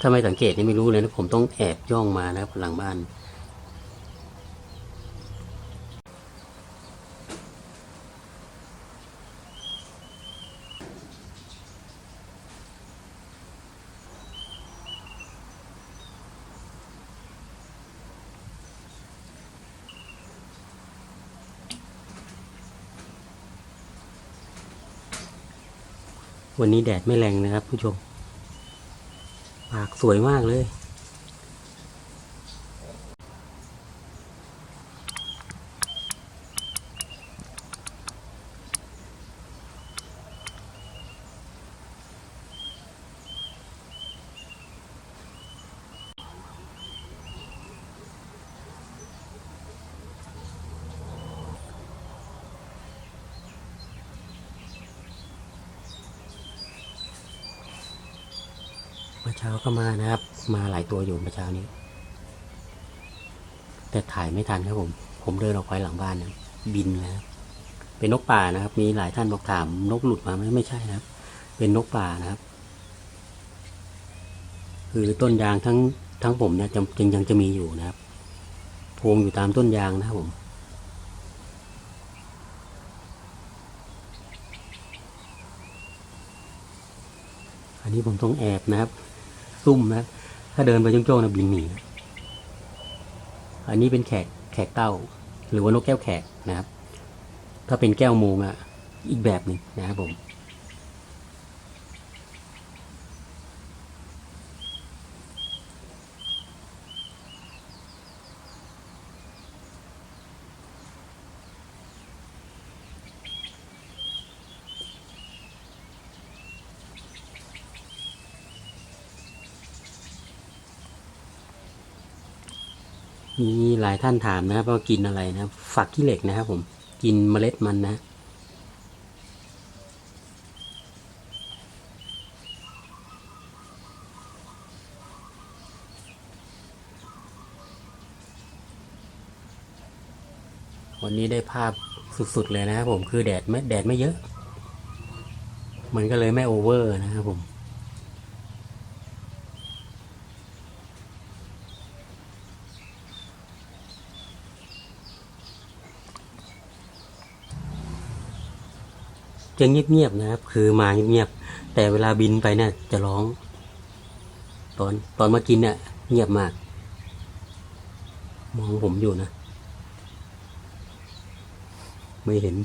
ถ้าไม่สังเกตนี่ไม่รู้เลยนะผมต้องแอบย่องมานะครับหลังบ้านวันนี้แดดไม่แรงนะครับผู้ชม ปากสวยมากเลย มื่อเช้าก็มานะครับ มาหลายตัวอยู่เมื่อเช้านี้ แต่ถ่ายไม่ทันครับผม ผมเดินออกไปหลังบ้านนะบินแล้วเป็นนกป่านะครับ มีหลายท่านบอกถาม นกหลุดมาไหมไม่ใช่นะครับ เป็นนกป่านะครับ คือต้นยางทั้งทั้งผมเนี่ยจะยังยังจะมีอยู่นะครับพรงอยู่ตามต้นยางนะครับผมอันนี้ผมต้องแอบนะครับ ซุ่มนะ ถ้าเดินไปจ้องๆนะบินหนีอันนี้เป็นแขกแขกเต้า หรือว่านกแก้วแขกนะครับ ถ้าเป็นแก้วมูงอะอีกแบบหนึ่งนะครับผม มีหลายท่านถามนะครับว่ากินอะไรนะครับ ฝักขี้เหล็กนะครับผมกินเมล็ดมันนะ วันนี้ได้ภาพสุดๆเลยนะครับผมคือแดดไม่แดดไม่เยอะ มันก็เลยไม่โอเวอร์นะครับผม จะเงียบๆนะครับ คือมาเงียบๆแต่เวลาบินไปเนี่ยจะร้อง ตอนตอนมากินเนี่ยเงียบมาก มองผมอยู่นะ ไม่เห็น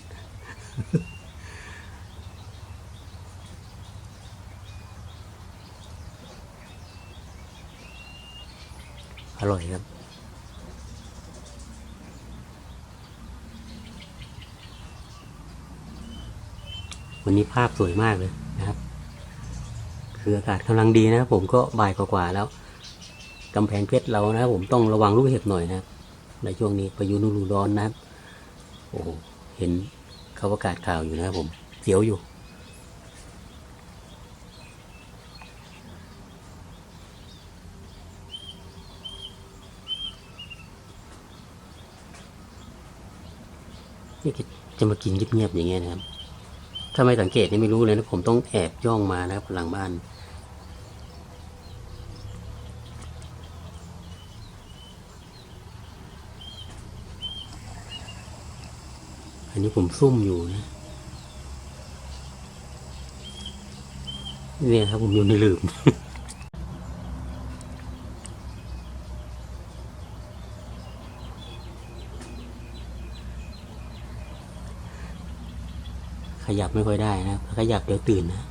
อร่อยครับ วันนี้ภาพสวยมากเลยนะครับ คืออากาศกำลังดีนะผมก็บ่ายกว่าแล้วกำแพงเพชรเรานะผมต้องระวังลูกเห็บหน่อยนะในช่วงนี้พายุฤดูร้อนนะครับโอ้เห็นเขาประกาศข่าวอยู่นะผมเสียวอยู่นี่จะมากินเงียบๆอย่างเงี้ยนะครับ ถ้าไม่สังเกตนี่ไม่รู้เลยนะ ผมต้องแอบย่องมานะครับหลังบ้านอันนี้ผมซุ่มอยู่นะเนี่ยครับผมอยู่ในหลืม ยับไม่ค่อยได้นะขยับเดี๋ยวตื่นนะ